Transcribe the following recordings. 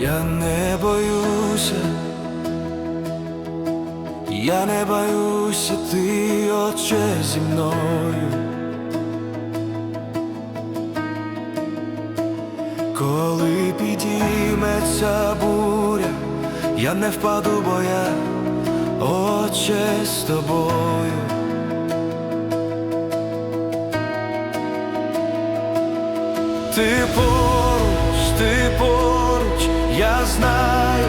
Я не боюся, я не боюся, ти отче зі мною. Коли підійметься буря, я не впаду, бо я отче з тобою. Ти поруч, я знаю,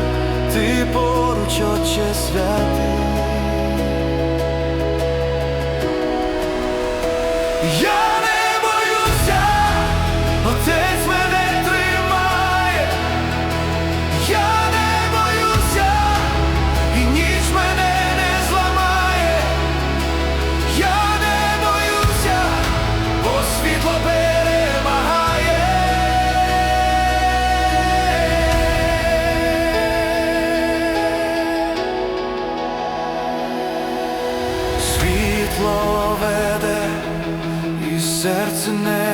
ти поруч, Отче святий. Світло веде, і серце не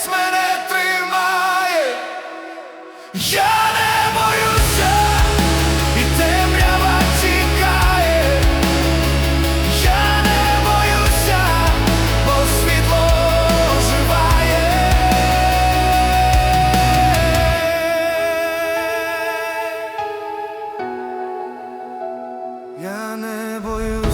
отець мене тримає. Я не боюся, і темрява тікає. Я не боюся, бо світло боюся.